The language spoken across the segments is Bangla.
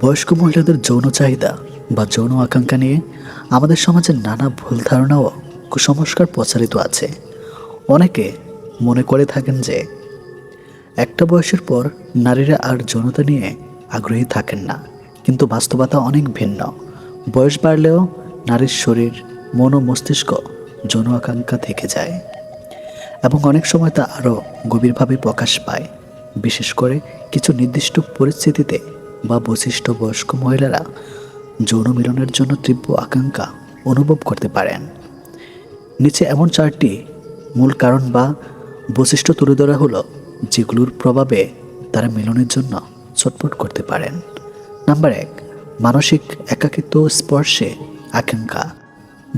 বয়স্ক মহিলাদের যৌন চাহিদা বা যৌন আকাঙ্ক্ষা নিয়ে আমাদের সমাজে নানা ভুল ধারণা ও কুসংস্কার প্রচারিত আছে। অনেকে মনে করে থাকেন যে একটা বয়সের পর নারীরা আর যৌনতা নিয়ে আগ্রহী থাকেন না। কিন্তু বাস্তবতা অনেক ভিন্ন। বয়স বাড়লেও নারীর শরীর, মন ও মস্তিষ্ক যৌন আকাঙ্ক্ষা থেকে যায় এবং অনেক সময় তা আরও গভীরভাবে প্রকাশ পায়। বিশেষ করে কিছু নির্দিষ্ট পরিস্থিতিতে বা বৈশিষ্ট্য বয়স্ক মহিলারা যৌন মিলনের জন্য তীব্র আকাঙ্ক্ষা অনুভব করতে পারেন। নিচে এমন চারটি মূল কারণ বা বৈশিষ্ট্য তুলে ধরা হলো, যেগুলোর প্রভাবে তারা মিলনের জন্য ছটফট করতে পারেন। নাম্বার এক, মানসিক একাকিত্ব স্পর্শে আকাঙ্ক্ষা।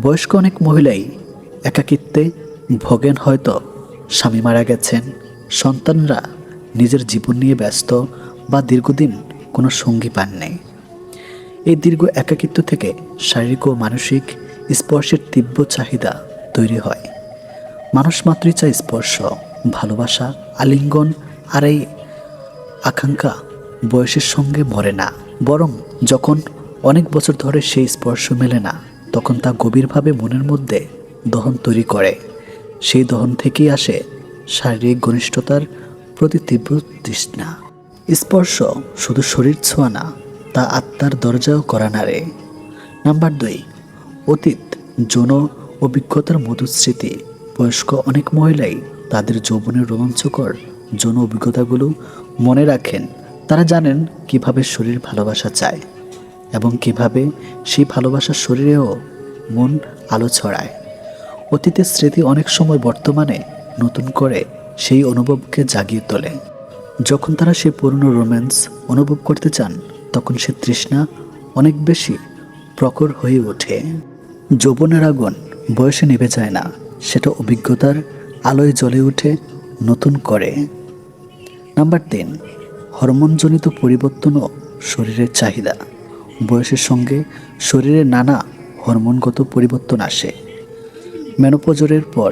বয়স্ক অনেক মহিলাই একাকিত্বে ভোগেন হয়তো স্বামী মারা গেছেন, সন্তানরা নিজের জীবন নিয়ে ব্যস্ত বা দীর্ঘদিন কোনো সঙ্গী পাননি এই দীর্ঘ একাকিত্ব থেকে শারীরিক ও মানসিক স্পর্শের তীব্র চাহিদা তৈরি হয়। মানুষ মাত্রই চায় স্পর্শ, ভালোবাসা, আলিঙ্গন আর এই আকাঙ্ক্ষা বয়সের সঙ্গে মরে না। বরং যখন অনেক বছর ধরে সেই স্পর্শ মেলে না, তখন তা গভীরভাবে মনের মধ্যে দহন তৈরি করে। সেই দহন থেকেই আসে শারীরিক ঘনিষ্ঠতার প্রতি তীব্র তৃষ্ণা। স্পর্শ শুধু শরীর ছোঁয়া না, তা আত্মার দরজাও করা নাড়ে নাম্বার দুই, অতীত, যৌন অভিজ্ঞতার মধুর স্মৃতি বয়স্ক অনেক মহিলাই তাদের যৌবনের রোমাঞ্চকর যৌন অভিজ্ঞতাগুলো মনে রাখেন। তারা জানেন কীভাবে শরীর ভালোবাসা চায় এবং কীভাবে সেই ভালোবাসার শরীরেও মন আলো ছড়ায়। অতীতের স্মৃতি অনেক সময় বর্তমানে নতুন করে সেই অনুভবকে জাগিয়ে তোলে। যখন তারা সেই পুরনো রোম্যান্স অনুভব করতে চান, তখন সে তৃষ্ণা অনেক বেশি প্রখর হয়ে ওঠে। যৌবনের আগুন বয়সে নিভে যায় না, সেটা অভিজ্ঞতার আলোয় জ্বলে ওঠে নতুন করে। নাম্বার তিন, হরমোনজনিত পরিবর্তন ও শরীরের চাহিদা। বয়সের সঙ্গে শরীরে নানা হরমোনগত পরিবর্তন আসে। মেনোপজরের পর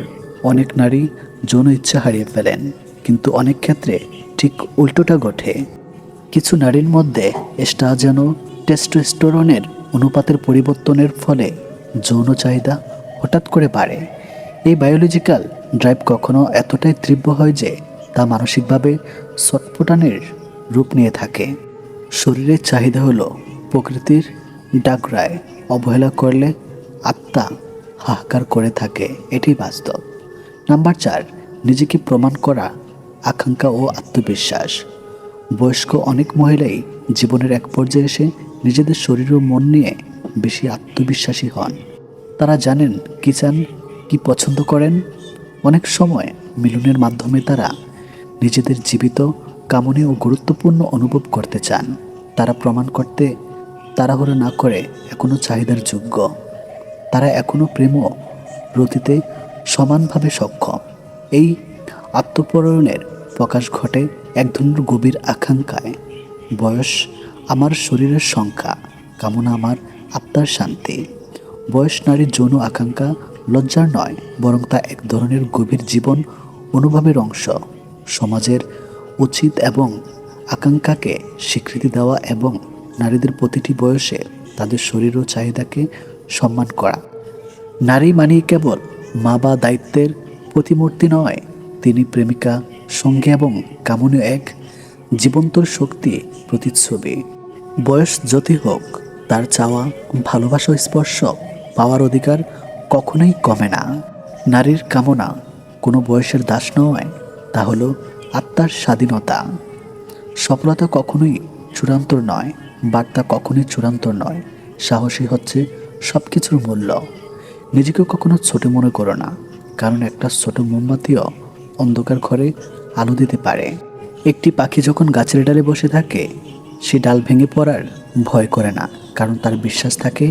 অনেক নারী যৌন ইচ্ছা হারিয়ে ফেলেন, কিন্তু অনেক ক্ষেত্রে ঠিক উল্টোটা ঘটে। কিছু নারীর মধ্যে এস্ট্রাজেন যেন টেস্টোস্টেরনের অনুপাতের পরিবর্তনের ফলে যৌন চাহিদা হঠাৎ করে বাড়ে। এই বায়োলজিক্যাল ড্রাইভ কখনো এতটাই তীব্র হয় যে তা মানসিকভাবে ছটফটানের রূপ নিয়ে থাকে। শরীরের চাহিদা হলো প্রকৃতির ডাকরায় অবহেলা করলে আত্মা হাহাকার করে থাকে, এটি বাস্তব। নাম্বার চার, নিজেকে প্রমাণ করা আকাঙ্ক্ষা ও আত্মবিশ্বাস। বয়স্ক অনেক মহিলাই জীবনের এক পর্যায়ে এসে নিজেদের শরীর ও মন নিয়ে বেশি আত্মবিশ্বাসী হন। তারা জানেন কি চান, কি পছন্দ করেন। অনেক সময় মিলনের মাধ্যমে তারা নিজেদের জীবিত কামনে ও গুরুত্বপূর্ণ অনুভব করতে চান। তারা প্রমাণ করতে তাড়াহুড়ো না করে এখনও চাহিদার যোগ্য। তারা এখনও প্রেম রতিতে সমানভাবে সক্ষম। এই আত্মপরণের প্রকাশ ঘটে এক ধরনের গভীর আকাঙ্ক্ষায়। বয়স আমার শরীরের সংখ্যা, কামনা আমার আত্মার শান্তি। বয়স নারীর যৌন আকাঙ্ক্ষা লজ্জার নয়, বরং তা এক ধরনের গভীর জীবন অনুভবের অংশ। সমাজের উচিত এবং আকাঙ্ক্ষাকে স্বীকৃতি দেওয়া এবং নারীদের প্রতিটি বয়সে তাদের শরীর ও চাহিদাকে সম্মান করা। নারী মানে কেবল মা বা দায়িত্বের প্রতিমূর্তি নয় তিনি প্রেমিকা, সঙ্গী এবং কামনীয় এক জীবন্ত শক্তি প্রতিচ্ছবি। বয়স যতই হোক, তার চাওয়া, ভালোবাসা স্পর্শ পাওয়ার অধিকার কখনোই কমে না। নারীর কামনা কোনো বয়সের দাস নয়, তা হলো আত্মার স্বাধীনতা। সফলতা কখনোই চূড়ান্ত নয়, বার্তা কখনোই চূড়ান্ত নয় সাহসী হচ্ছে সব কিছুর মূল্য। নিজেকে কখনো ছোট মনে করো না, কারণ একটা ছোট মোমবাতিও অন্ধকার ঘরে আলো দিতে পারে। একটি পাখি যখন গাছের ডালে বসে থাকে, সে ডাল ভেঙে পড়ার ভয় করে না, কারণ তার বিশ্বাস থাকে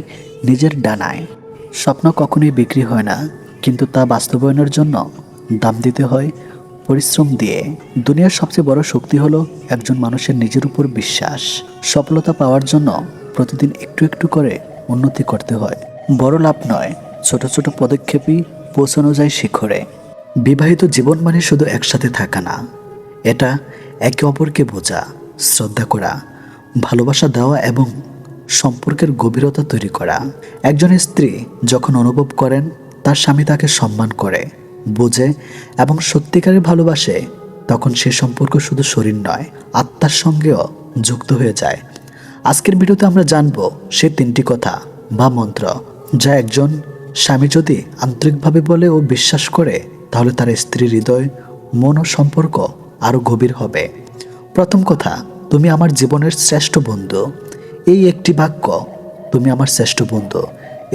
নিজের ডানায়। স্বপ্ন কখনোই বিক্রি হয় না, কিন্তু তা বাস্তবায়নের জন্য দাম দিতে হয় পরিশ্রম দিয়ে। দুনিয়ার সবচেয়ে বড় শক্তি হলো একজন মানুষের নিজের উপর বিশ্বাস। সফলতা পাওয়ার জন্য প্রতিদিন একটু একটু করে উন্নতি করতে হয়। বড় লাভ নয়, ছোট ছোট পদক্ষেপই পৌঁছানো যায় শিখরে। বিবাহিত জীবন মানে শুধু একসাথে থাকা না। এটা একে অপরকে বোঝা, শ্রদ্ধা করা, ভালোবাসা দেওয়া এবং সম্পর্কের গভীরতা তৈরি করা। একজন স্ত্রী যখন অনুভব করেন, তার স্বামী তাকে সম্মান করে, বোঝে এবং সত্যিকারের ভালোবাসে, তখন সে সম্পর্ক শুধু শরীর নয়, আত্মার সঙ্গেও যুক্ত হয়ে যায়। আজকের ভিডিওতে আমরা জানব সে তিনটি কথা বা মন্ত্র যা একজন স্বামী যদি আন্তরিকভাবে বলে ও বিশ্বাস করে তাহলে তার স্ত্রীর হৃদয়, মন ও সম্পর্ক আরও গভীর হবে। প্রথম কথা, তুমি আমার জীবনের শ্রেষ্ঠ বন্ধু। এই একটি বাক্য, তুমি আমার শ্রেষ্ঠ বন্ধু।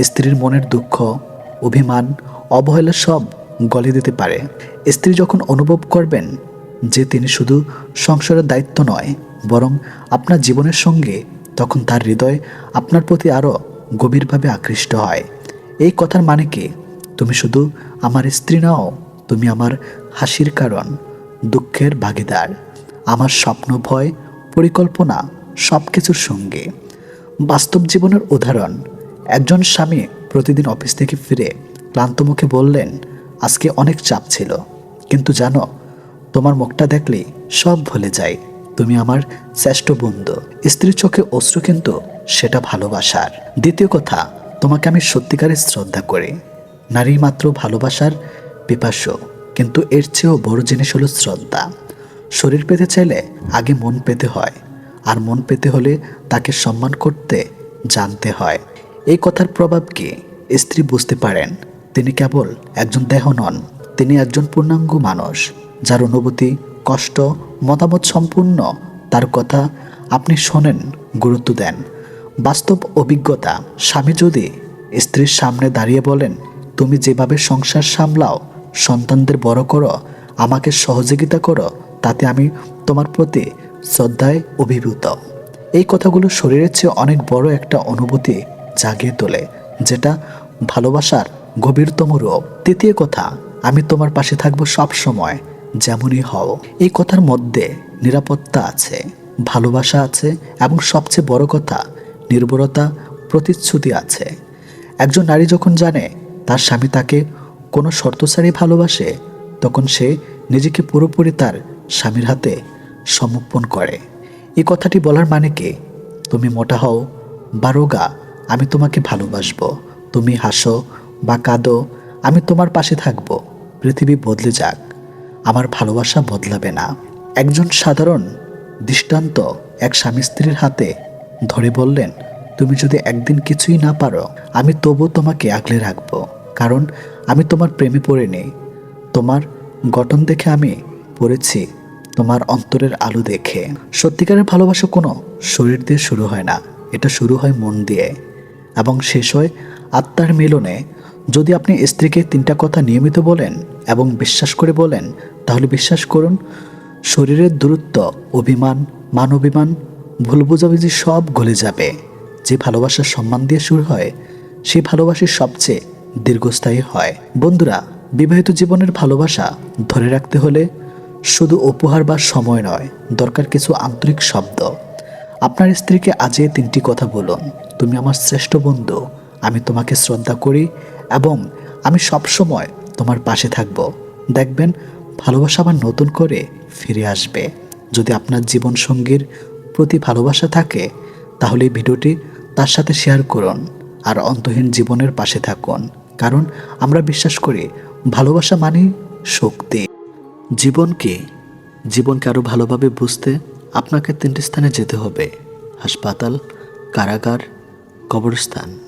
স্ত্রীর মনের দুঃখ, অভিমান, অবহেলা সব গলে দিতে পারে। স্ত্রী যখন অনুভব করবেন যে তিনি শুধু সংসারের দায়িত্ব নয়, বরং আপনার জীবনের সঙ্গে তখন তার হৃদয় আপনার প্রতি আরও গভীরভাবে আকৃষ্ট হয়। এই কথার মানে কি? তুমি শুধু আমার স্ত্রী নাও তুমি আমার হাসির কারণ, দুঃখের ভাগিদার। আমার স্বপ্ন, ভয়, পরিকল্পনা সব কিছুর সঙ্গে। বাস্তব জীবনের উদাহরণ, একজন স্বামী প্রতিদিন অফিস থেকে ফিরে ক্লান্ত মুখে বললেন, আজকে অনেক চাপ ছিল। কিন্তু জানো, তোমার মুখটা দেখলেই সব ভুলে যায়। তুমি আমার শ্রেষ্ঠ বন্ধু। স্ত্রীর চোখে অশ্রু কিন্তু সেটা ভালোবাসার। দ্বিতীয় কথা, তোমাকে আমি সত্যিকারের শ্রদ্ধা করি। নারী মাত্র ভালোবাসার পিপাস্য কিন্তু এর চেয়েও বড় জিনিস হলো শ্রদ্ধা। শরীর পেতে চাইলে আগে মন পেতে হয়, আর মন পেতে হলে তাকে সম্মান করতে জানতে হয়। এই কথার প্রভাব কি? স্ত্রী বুঝতে পারেন, তিনি কেবল একজন দেহ নন, তিনি একজন পূর্ণাঙ্গ মানুষ, যার অনুভূতি, কষ্ট, মতামত সম্পূর্ণ তার কথা আপনি শোনেন, গুরুত্ব দেন। বাস্তব অভিজ্ঞতা, স্বামী যদি স্ত্রীর সামনে দাঁড়িয়ে বলেন, তুমি যেভাবে সংসার সামলাও সন্তানদের বড় করো, আমাকে সহযোগিতা করো, তাতে আমি তোমার প্রতি শ্রদ্ধায় অভিভূত। এই কথাগুলো শরীরের চেয়ে অনেক বড় একটা অনুভূতি জাগিয়ে তোলে, যেটা ভালোবাসার গভীরতম রূপ। তৃতীয় কথা, আমি তোমার পাশে থাকব সব সময় যেমনই হও। এই কথার মধ্যে নিরাপত্তা আছে, ভালোবাসা আছে, এবং সবচেয়ে বড় কথা নির্ভরতা প্রতিশ্রুতি আছে। একজন নারী যখন জানে তার স্বামী তাকে কোনো শর্ত ছাড়াই ভালোবাসে, তখন সে নিজেকে পুরোপুরি তার স্বামীর হাতে সমর্পণ করে। এই কথাটি বলার মানে কি? তুমি মোটা হও বা রোগা আমি তোমাকে ভালোবাসবো। তুমি হাসো বা কাঁদো, আমি তোমার পাশে থাকব। পৃথিবী বদলে যাক, আমার ভালোবাসা বদলাবে না। একজন সাধারণ, দৃষ্টান্ত এক স্বামী স্ত্রীর হাতে ধরে বললেন, তুমি যদি একদিন কিছুই না পারো, আমি তবু তোমাকে আগলে রাখব। কারণ আমি তোমার প্রেমে পড়ে নেই। তোমার গঠন দেখে আমি পড়েছি। তোমার অন্তরের আলো দেখে। সত্যিকারের ভালোবাসা কোনো শরীর দিয়ে শুরু হয় না। এটা শুরু হয় মন দিয়ে এবং শেষ হয় আত্মার মিলনে। যদি আপনি স্ত্রীকে তিনটা কথা নিয়মিত বলেন এবং বিশ্বাস করে বলেন, তাহলে বিশ্বাস করুন, শরীরের দূরত্ব, অভিমান মান অভিমান ভুল বোঝাবুঝি সব গলে যাবে। যে ভালোবাসার সম্মান দিয়ে শুরু হয় সেই ভালোবাসা সবচেয়ে দীর্ঘস্থায়ী হয়। বন্ধুরা, বিবাহিত জীবনের ভালোবাসা ধরে রাখতে হলে শুধু উপহার বা সময় নয়, দরকার কিছু আন্তরিক শব্দ। আপনার স্ত্রীকে আজই তিনটি কথা বলুন। তুমি আমার শ্রেষ্ঠ বন্ধু, আমি তোমাকে শ্রদ্ধা করি এবং আমি সবসময় তোমার পাশে থাকব। দেখবেন, ভালোবাসা আবার নতুন করে ফিরে আসবে। যদি আপনার জীবন সঙ্গীর প্রতি ভালোবাসা থাকে, তাহলে ভিডিওটি তার সাথে শেয়ার করুন আর অন্তহীন জীবনের পাশে থাকুন। কারণ আমরা বিশ্বাস করি ভালোবাসা মানেই শক্তি। জীবনকে জীবনকে আরও ভালোভাবে বুঝতে আপনাকে তিনটি স্থানে যেতে হবে। হাসপাতাল, কারাগার, কবরস্থান।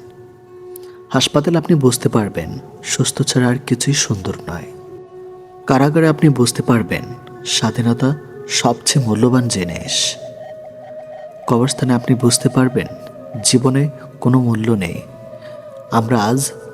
হাসপাতালে আপনি বুঝতে পারবেন, সুস্থ ছাড়া আর কিছুই সুন্দর নয়। কারাগারে আপনি বুঝতে পারবেন, স্বাধীনতা সবচেয়ে মূল্যবান জিনিস। কবরস্থানে আপনি বুঝতে পারবেন, জীবনে কোনো মূল্য নেই। আমরা আজ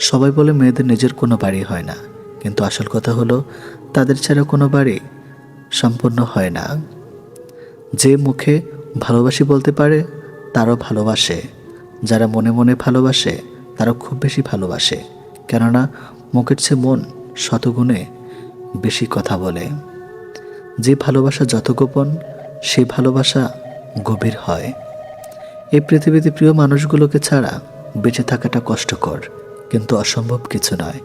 সবাই বলে মেয়েদের নিজের কোনো বাড়ি হয় না। কিন্তু আসল কথা হলো, তাদের ছাড়া কোনো বাড়ি সম্পূর্ণ হয় না। যে মুখে ভালোবাসি বলতে পারে, তারও ভালোবাসে। যারা মনে মনে ভালোবাসে তারা খুব বেশি ভালোবাসে। কেননা, মুখের চেয়ে মন শতগুণে বেশি কথা বলে। যে ভালোবাসা যত গোপন সেই ভালোবাসা গভীর হয়। এই পৃথিবীতে প্রিয় মানুষগুলোকে ছাড়া বেঁচে থাকাটা কষ্টকর। কিন্তু অসম্ভব কিছু নয়।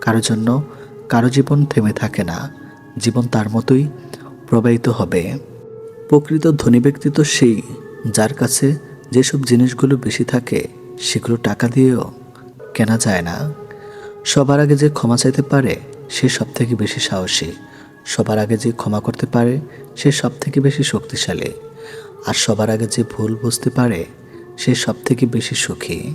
কারও জন্য কারও জীবন থেমে থাকে না। জীবন তার মতোই প্রবাহিত হবে। প্রকৃত ধনী ব্যক্তি তো সেই যার কাছে যেসব জিনিসগুলো বেশি থাকে, সেগুলো টাকা দিয়েও কেনা যায় না। সবার আগে যে ক্ষমা চাইতে পারে, সে সব থেকে বেশি সাহসী। সবার আগে যে ক্ষমা করতে পারে, সে সব থেকে বেশি শক্তিশালী। আর সবার আগে যে ভুল বুঝতে পারে, সে সব থেকে বেশি সুখী।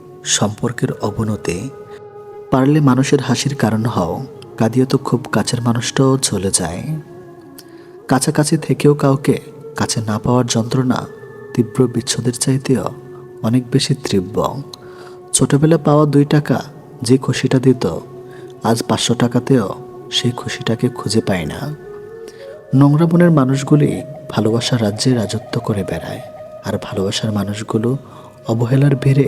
সম্পর্কের অবনতি। পারলে মানুষের হাসির কারণ হও, কাঁদিয়ে তো খুব কাছের মানুষটাও চলে যায়। কাছাকাছি থেকেও কাউকে কাছে না পাওয়ার যন্ত্রণা তীব্র বিচ্ছেদের চাইতেও অনেক বেশি তীব্র। ছোটবেলা পাওয়া দুই টাকা যে খুশিটা দিত, আজ পাঁচশো টাকাতেও সেই খুশিটাকে খুঁজে পায় না। নোংরা মনের মানুষগুলি ভালোবাসার রাজ্যে রাজত্ব করে বেড়ায়, আর ভালোবাসার মানুষগুলো অবহেলার ভিড়ে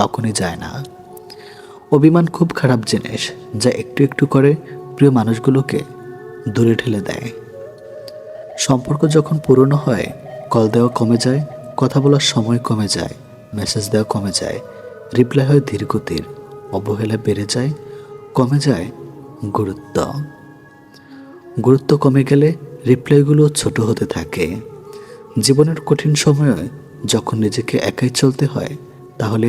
কখনই যায় না। অভিমান খুব খারাপ জিনিস যা একটু একটু করে প্রিয় মানুষগুলোকে দূরে ঠেলে দেয়। সম্পর্ক যখন পুরনো হয়, কল দেওয়া কমে যায়, কথা বলার সময় কমে যায় মেসেজ দেওয়া কমে যায় রিপ্লাই হয় ধীরগতির, অবহেলা বেড়ে যায়, কমে যায় গুরুত্ব। গুরুত্ব কমে গেলে রিপ্লাইগুলো ছোট হতে থাকে। জীবনের কঠিন সময়ে যখন নিজেকে একাই চলতে হয়, তাহলে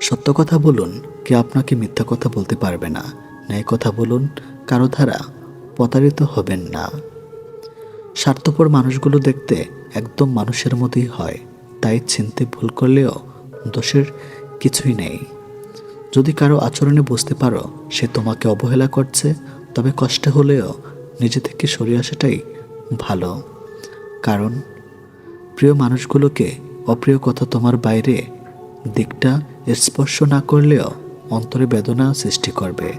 সত্য কথা বলুন কে আপনাকে মিথ্যা কথা বলতে পারবে না। ন্যায় কথা বলুন, কারও দ্বারা প্রতারিত হবেন না। স্বার্থপর মানুষগুলো দেখতে একদম মানুষের মতোই হয়। তাই চিনতে ভুল করলেও দোষের কিছুই নেই। যদি কারও আচরণে বুঝতে পারো, সে তোমাকে অবহেলা করছে, তবে কষ্ট হলেও নিজে থেকে সরে আসাটাই ভালো। কারণ, প্রিয় মানুষগুলোকে অপ্রিয় কথা তোমার বাইরে দিকটা স্পর্শ না করলেও অন্তরে বেদনা সৃষ্টি করবে।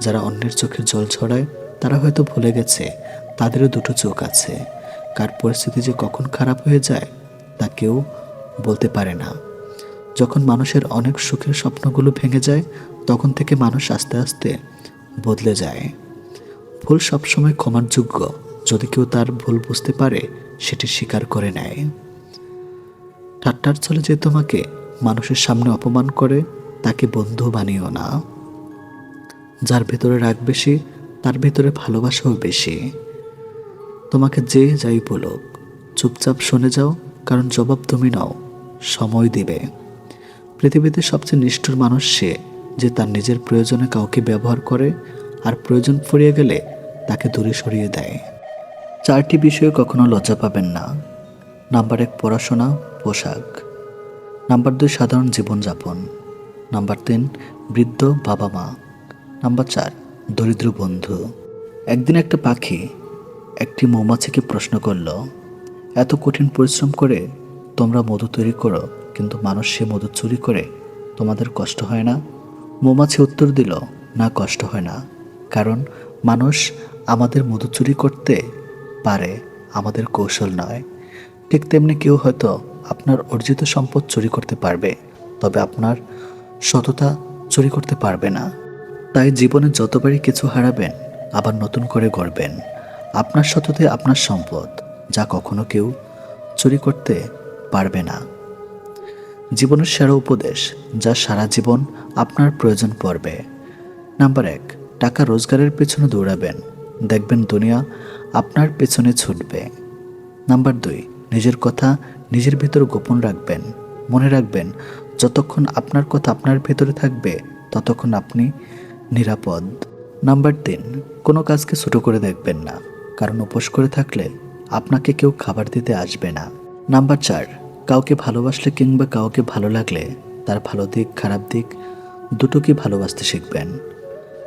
যারা অন্যের চোখে জল ছড়ায়, তারা হয়তো ভুলে গেছে, তাদেরও দুটো চোখ আছে। কার পরিস্থিতি যে কখন খারাপ হয়ে যায়, তা কেউ বলতে পারে না। যখন মানুষের অনেক সুখের স্বপ্নগুলো ভেঙে যায়, তখন থেকে মানুষ আস্তে আস্তে বদলে যায়। ভুল সবসময় ক্ষমার যোগ্য, যদি কেউ তার ভুল বুঝতে পারে, সেটি স্বীকার করে নেয়। ঠাট্টার চলে যে তোমাকে মানুষের সামনে অপমান করে, তাকে বন্ধু বানিও না। যার ভেতরে রাগ বেশি, তার ভেতরে ভালোবাসাও বেশি। তোমাকে যে যাই বলুক, চুপচাপ শুনে যাও, কারণ জবাব তুমি নাও, সময় দিবে। পৃথিবীতে সবচেয়ে নিষ্ঠুর মানুষ সে, যে তার নিজের প্রয়োজনে কাউকে ব্যবহার করে, আর প্রয়োজন ফুরিয়ে গেলে তাকে দূরে সরিয়ে দেয়। চারটি বিষয়ে কখনো লজ্জা পাবেন না। নাম্বার এক, পড়াশোনা, পোশাক। নাম্বার দুই, সাধারণ জীবনযাপন। নাম্বার তিন, বৃদ্ধ বাবা মা। নাম্বার চার, দরিদ্র বন্ধু। একদিন একটা পাখি একটি মৌমাছিকে প্রশ্ন করল, এত কঠিন পরিশ্রম করে তোমরা মধু তৈরি করো, কিন্তু মানুষ সে মধু চুরি করে তোমাদের কষ্ট হয় না? মৌমাছি উত্তর দিল, না, কষ্ট হয় না। কারণ মানুষ আমাদের মধু চুরি করতে পারে, আমাদের কৌশল নয়। ঠিক তেমনি কেউ হয়তো আপনার অর্জিত সম্পদ চুরি করতে পারবে, তবে আপনার সততা চুরি করতে পারবে না। তাই জীবনে যতবারই কিছু হারাবেন, আবার নতুন করে গড়বেন। আপনার সততাই আপনার সম্পদ, যা কখনো কেউ চুরি করতে পারবে না। জীবনের সেরা উপদেশ, যা সারা জীবন আপনার প্রয়োজন পড়বে। নাম্বার এক, টাকা রোজগারের পেছনে দৌড়াবেন। দেখবেন দুনিয়া আপনার পেছনে ছুটবে। নাম্বার দুই, নিজের কথা নিজের ভেতর গোপন রাখবেন, মনে রাখবেন, যতক্ষণ আপনার কথা আপনার ভেতরে থাকবে, ততক্ষণ আপনি নিরাপদ। নাম্বার তিন, কোনো কাজকে ছোট করে দেখবেন না, কারণ উপোস করে থাকলে আপনাকে কেউ খাবার দিতে আসবে না। নাম্বার চার, কাউকে ভালোবাসলে কিংবা কাউকে ভালো লাগলে তার ভালো দিক, খারাপ দিক দুটোকে ভালোবাসতে শিখবেন।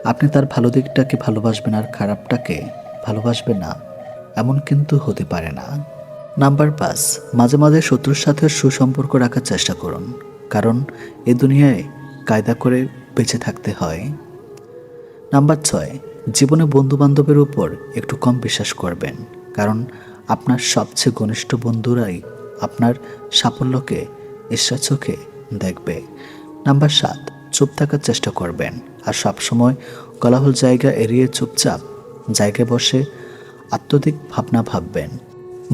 আপনি তার ভালো দিকটাকে ভালোবাসবেন আর খারাপটাকে ভালোবাসবেন না, এমন কিন্তু হতে পারে না। নাম্বার পাঁচ, মাঝে মাঝে শত্রুর সাথে সুসম্পর্ক রাখার চেষ্টা করুন, কারণ এ দুনিয়ায় কায়দা করে বেঁচে থাকতে হয়। নাম্বার ছয়, জীবনে বন্ধু বান্ধবের উপর একটু কম বিশ্বাস করবেন, কারণ আপনার সবচেয়ে ঘনিষ্ঠ বন্ধুরাই আপনার সাফল্যকে ঈর্ষা চোখে দেখবে। নাম্বার সাত, চুপ থাকার চেষ্টা করবেন, আর সবসময় কলাহল জায়গা এড়িয়ে চুপচাপ জায়গায় বসে আত্মধিক ভাবনা ভাববেন।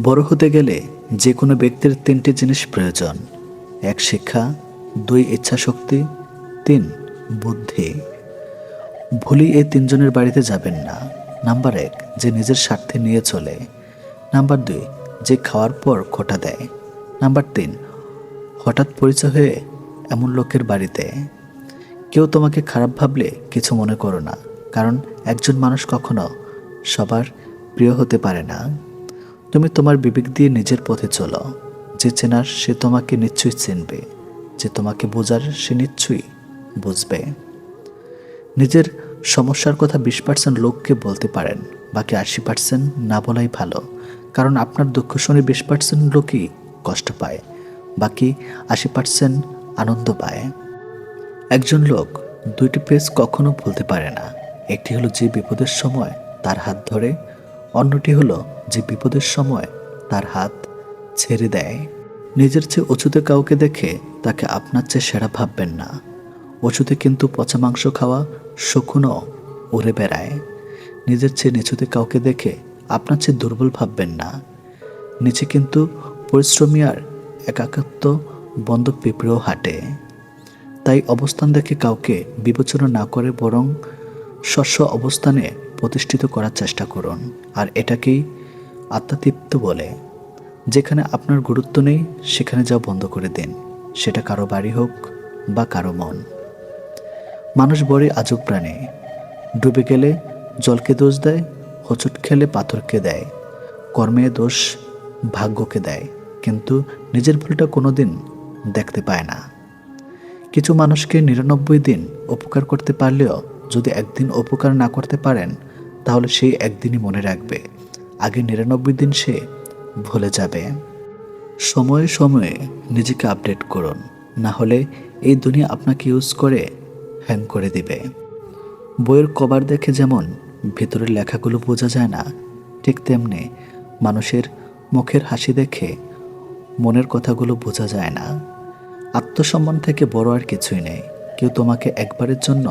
বড় হতে গেলে যে কোনো ব্যক্তির তিনটি জিনিস প্রয়োজন। এক, শিক্ষা। দুই, ইচ্ছাশক্তি। তিন, বুদ্ধি। ভুলি এই তিনজনের বাড়িতে যাবেন না। নাম্বার এক, যে নিজের স্বার্থে নিয়ে চলে। নাম্বার দুই, যে খাওয়ার পর খোটা দেয়। নাম্বার তিন, হঠাৎ পরিচয় হয়ে এমন লোকের বাড়িতে। কেউ তোমাকে খারাপ ভাবলে কিছু মনে করো না, কারণ একজন মানুষ কখনো সবার প্রিয় হতে পারে না। তুমি তোমার বিবেক দিয়ে নিজের পথে চলো। যে চেনার সে তোমাকে নিশ্চয়ই চিনবে। যে তোমাকে বোঝার সে নিশ্চয়ই বুঝবে। নিজের সমস্যার কথা বিশ পার্সেন্ট লোককে বলতে পারেন, বাকি আশি পার্সেন্ট না বলাই ভালো। কারণ আপনার দুঃখ শুনে বিশ পার্সেন্ট লোকই কষ্ট পায়, বাকি আশি পার্সেন্ট আনন্দ পায়। একজন লোক দুইটি পেজ কখনো ভুলতে পারে না। একটি হলো যে বিপদের সময় তার হাত ধরে অন্যটি হলো যে বিপদের সময় তার হাত ছেড়ে দেয়। নিজের চেয়ে উঁচুতে কাউকে দেখে তাকে আপনার চেয়ে সেরা ভাববেন না। অচুতে কিন্তু পচা মাংস খাওয়া শকুনও উড়ে বেড়ায়। নিজের চেয়ে নিচুতে কাউকে দেখে আপনার চেয়ে দুর্বল ভাববেন না। নিচে কিন্তু পরিশ্রমী আর একাকত্ব বন্ধ পিঁপড়েও হাঁটে। তাই অবস্থান দেখে কাউকে বিবেচনা না করে বরং শস্য অবস্থানে প্রতিষ্ঠিত করার চেষ্টা করুন। আর এটাকেই আত্মাতৃপ্ত বলে। যেখানে আপনার গুরুত্ব নেই, সেখানে যাও বন্ধ করে দিন। সেটা কারও বাড়ি হোক বা কারও মন। মানুষ বড়ই আজব প্রাণী। ডুবে গেলে জলকে দোষ দেয়, হোঁচট খেলে পাথরকে দেয়। কর্মে দোষ ভাগ্যকে দেয়। কিন্তু নিজের ভুলটা কোনোদিন দেখতে পায় না। কিছু মানুষকে নিরানব্বই দিন উপকার করতে পারলেও যদি একদিন উপকার না করতে পারেন, তাহলে সেই একদিনই মনে রাখবে। আগে নিরানব্বই দিন সে ভুলে যাবে। সময়ে সময়ে নিজেকে আপডেট করুন, না হলে এই দুনিয়া আপনাকে ইউজ করে হ্যাং করে দিবে। বইয়ের কভার দেখে যেমন ভিতরের লেখাগুলো বোঝা যায় না, ঠিক তেমনি মানুষের মুখের হাসি দেখে মনের কথাগুলো বোঝা যায় না। আত্মসম্মান থেকে বড় আর কিছুই নেই। কেউ তোমাকে একবারের জন্য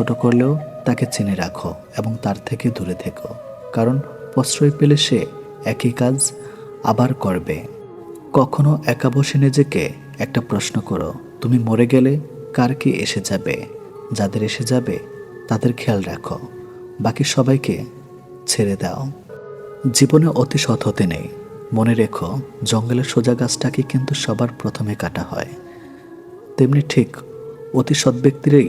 ছোট করলেও তাকে চিনে রাখো এবং তার থেকে দূরে থেকো। কারণ প্রশ্রয় পেলে সে একই কাজ আবার করবে। কখনো একা বসে নিজেকে একটা প্রশ্ন করো, তুমি মরে গেলে কার কি এসে যাবে? যাদের এসে যাবে, তাদের খেয়াল রাখো। বাকি সবাইকে ছেড়ে দাও। জীবনে অতি সৎ হতে নেই। মনে রেখো, জঙ্গলের সোজা গাছটাকে কিন্তু সবার প্রথমে কাটা হয়। তেমনি ঠিক অতি সৎ ব্যক্তিরাই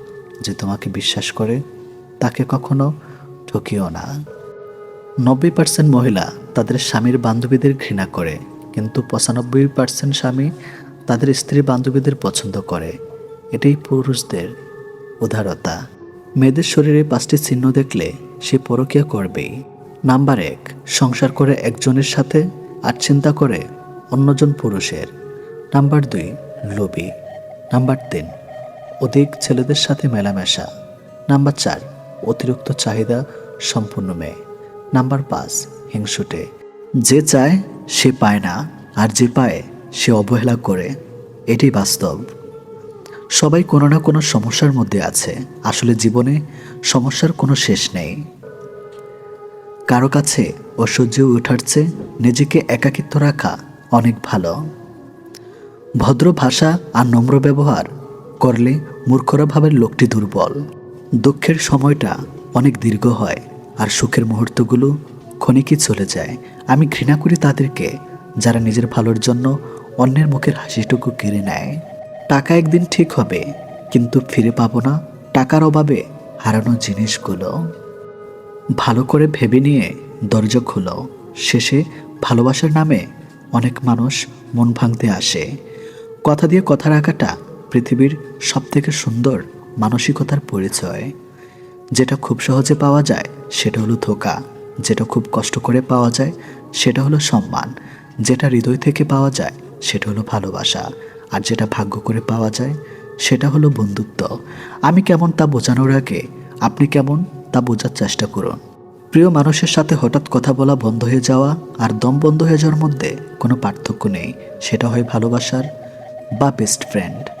যে তোমাকে বিশ্বাস করে, তাকে কখনো ঠকিও না। নব্বই পার্সেন্ট মহিলা তাদের স্বামীর বান্ধবীদের ঘৃণা করে, কিন্তু পঁচানব্বই পার্সেন্ট স্বামী তাদের স্ত্রী বান্ধবীদের পছন্দ করে। এটাই পুরুষদের উদারতা। মেয়েদের শরীরে পাঁচটি চিহ্ন দেখলে সে পরকিয়া করবেই। নাম্বার এক, সংসার করে একজনের সাথে আর চিন্তা করে অন্যজন পুরুষের। নাম্বার দুই, লোভী। নাম্বার তিন অধিক ছেলেদের সাথে মেলামেশা। নাম্বার চার, অতিরিক্ত চাহিদা সম্পূর্ণ মেয়ে। নাম্বার পাঁচ, হিংসুটে। যে চায়, সে পায় না, আর যে পায়, সে অবহেলা করে। এটি বাস্তব। সবাই কোনো না কোনো সমস্যার মধ্যে আছে। আসলে জীবনে সমস্যার কোনো শেষ নেই। কারও কাছে অসহ্য ওঠার চেয়ে নিজেকে একাকিত্ব রাখা অনেক ভালো। ভদ্র ভাষা আর নম্র ব্যবহার করলে মূর্খরা ভাবের লোকটি দুর্বল। দুঃখের সময়টা অনেক দীর্ঘ হয় আর সুখের মুহূর্তগুলো ক্ষণিকই চলে যায়। আমি ঘৃণা করি তাদেরকে, যারা নিজের ভালোর জন্য অন্যের মুখের হাসিটুকু কেড়ে নেয়। টাকা একদিন ঠিক হবে, কিন্তু ফিরে পাবো না টাকার অভাবে হারানো জিনিসগুলো। ভালো করে ভেবে নিয়ে দরজা খুলো। শেষে ভালোবাসার নামে অনেক মানুষ মন ভাঙতে আসে। কথা দিয়ে কথা রাখাটা পৃথিবীর সবথেকে সুন্দর মানসিকতার পরিচয়। যেটা খুব সহজে পাওয়া যায়, সেটা হলো ধোকা। যেটা খুব কষ্ট করে পাওয়া যায়, সেটা হলো সম্মান। যেটা হৃদয় থেকে পাওয়া যায়, সেটা হলো ভালোবাসা। আর যেটা ভাগ্য করে পাওয়া যায়, সেটা হলো বন্ধুত্ব। আমি কেমন তা বোঝানোর আগে, আপনি কেমন তা বোঝার চেষ্টা করুন। প্রিয় মানুষের সাথে হঠাৎ কথা বলা বন্ধ হয়ে যাওয়া আর দম বন্ধ হয়ে যাওয়ার মধ্যে কোনো পার্থক্য নেই। সেটা হয় ভালোবাসার বা বেস্ট ফ্রেন্ড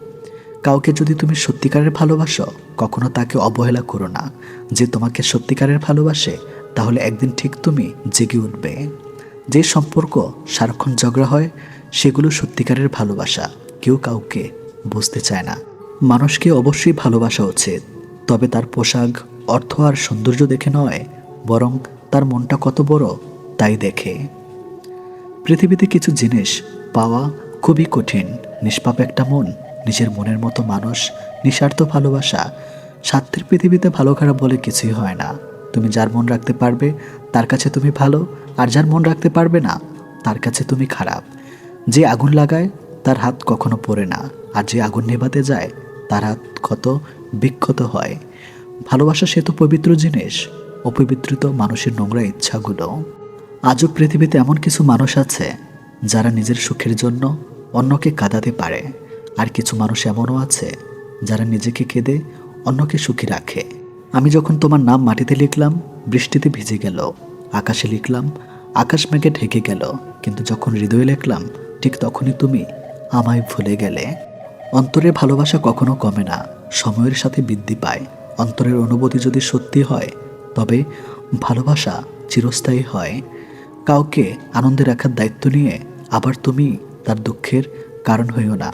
কাউকে যদি তুমি সত্যিকারের ভালোবাসো, কখনো তাকে অবহেলা করো না। যে তোমাকে সত্যিকারের ভালোবাসে, তাহলে একদিন ঠিক তুমি জেগে উঠবে। যে সম্পর্ক, সারাক্ষণ ঝগড়া হয়, সেগুলো সত্যিকারের ভালোবাসা। কেউ কাউকে বুঝতে চায় না। মানুষকে অবশ্যই ভালোবাসা উচিত। তবে তার পোশাক, অর্থ আর সৌন্দর্য দেখে নয়, বরং তার মনটা কত বড়, তাই দেখে। পৃথিবীতে কিছু জিনিস পাওয়া খুবই কঠিন, নিষ্পাপ একটা মন। নিজের মনের মতো মানুষ, নিঃস্বার্থ ভালোবাসা, স্বার্থের পৃথিবীতে ভালো খারাপ বলে কিছুই হয় না। তুমি যার মন রাখতে পারবে, তার কাছে তুমি ভালো, আর যার মন রাখতে পারবে না, তার কাছে তুমি খারাপ। যে আগুন লাগায়, তার হাত কখনো পড়ে না, আর যে আগুন নেভাতে যায়, তার হাত ক্ষত বিক্ষত হয়। ভালোবাসা সে তো পবিত্র জিনিস, অপবিত্রিত মানুষের নোংরা ইচ্ছাগুলো। আজও পৃথিবীতে এমন কিছু মানুষ আছে, যারা নিজের সুখের জন্য অন্যকে কাঁদাতে পারে। আর কিছু মানুষ এমনও আছে যারা নিজেকে কেঁদে অন্যকে সুখী রাখে। আমি যখন তোমার নাম মাটিতে লিখলাম, বৃষ্টিতে ভিজে গেল। আকাশে লিখলাম, আকাশ মেঘে ঢেকে গেল। কিন্তু যখন হৃদয়ে লিখলাম, ঠিক তখনই তুমি আমায় ভুলে গেলে। অন্তরের ভালোবাসা কখনো কমে না, সময়ের সাথে বৃদ্ধি পায়। অন্তরের অনুভূতি যদি সত্যি হয়, তবে ভালোবাসা চিরস্থায়ী হয়। কাউকে আনন্দে রাখার দায়িত্ব নিয়ে আবার তুমি তার দুঃখের কারণ হইও না।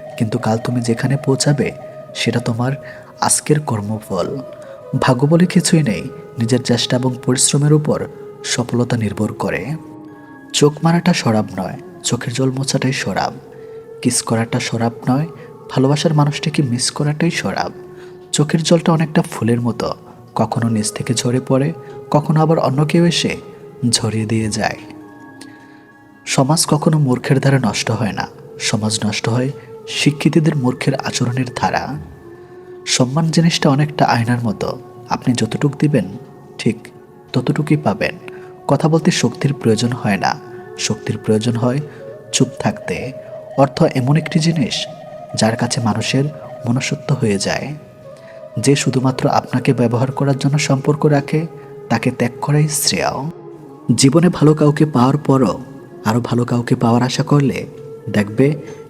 কিন্তু কাল তুমি যেখানে পৌঁছাবে, সেটা তোমার আজকের কর্মফল। ভাগ্য বলে কিছুই নেই, নিজের চেষ্টা এবং পরিশ্রমের উপর সফলতা নির্ভর করে। চোখ মারাটা সরাব নয়, চোখের জল মোছাটাই সরাব। কিস করাটা সরাব নয়, ভালোবাসার মানুষটাকে মিস করাটাই সরাব। চোখের জলটা অনেকটা ফুলের মতো, কখনো নিচ থেকে ঝরে পড়ে, কখনো আবার অন্য কেউ এসে ঝরিয়ে দিয়ে যায়। সমাজ কখনো মূর্খের দ্বারা নষ্ট হয় না, সমাজ নষ্ট হয় শিক্ষিতদের মূর্খের আচরণের ধারা। সম্মান জিনিসটা অনেকটা আয়নার মতো। আপনি যতটুক দিবেন, ঠিক ততটুকুই পাবেন। কথা বলতে শক্তির প্রয়োজন হয় না। শক্তির প্রয়োজন হয় চুপ থাকতে। অর্থ এমন একটি জিনিস যার কাছে মানুষের মনসত্ব হয়ে যায়। যে শুধুমাত্র আপনাকে ব্যবহার করার জন্য সম্পর্ক রাখে, তাকে ত্যাগ করাই শ্রেয়। জীবনে ভালো কাউকে পাওয়ার পরও আরও ভালো কাউকে পাওয়ার আশা করলে দেখবে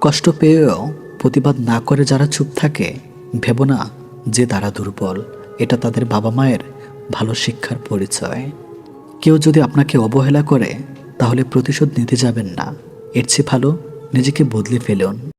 কষ্ট পেয়েও প্রতিবাদ না করে যারা চুপ থাকে, ভেব না যে তারা দুর্বল। এটা তাদের বাবা মায়ের ভালো শিক্ষার পরিচয়। কেউ যদি আপনাকে অবহেলা করে, তাহলে প্রতিশোধ নিতে যাবেন না। এর চেয়ে ভালো নিজেকে বদলে ফেলুন।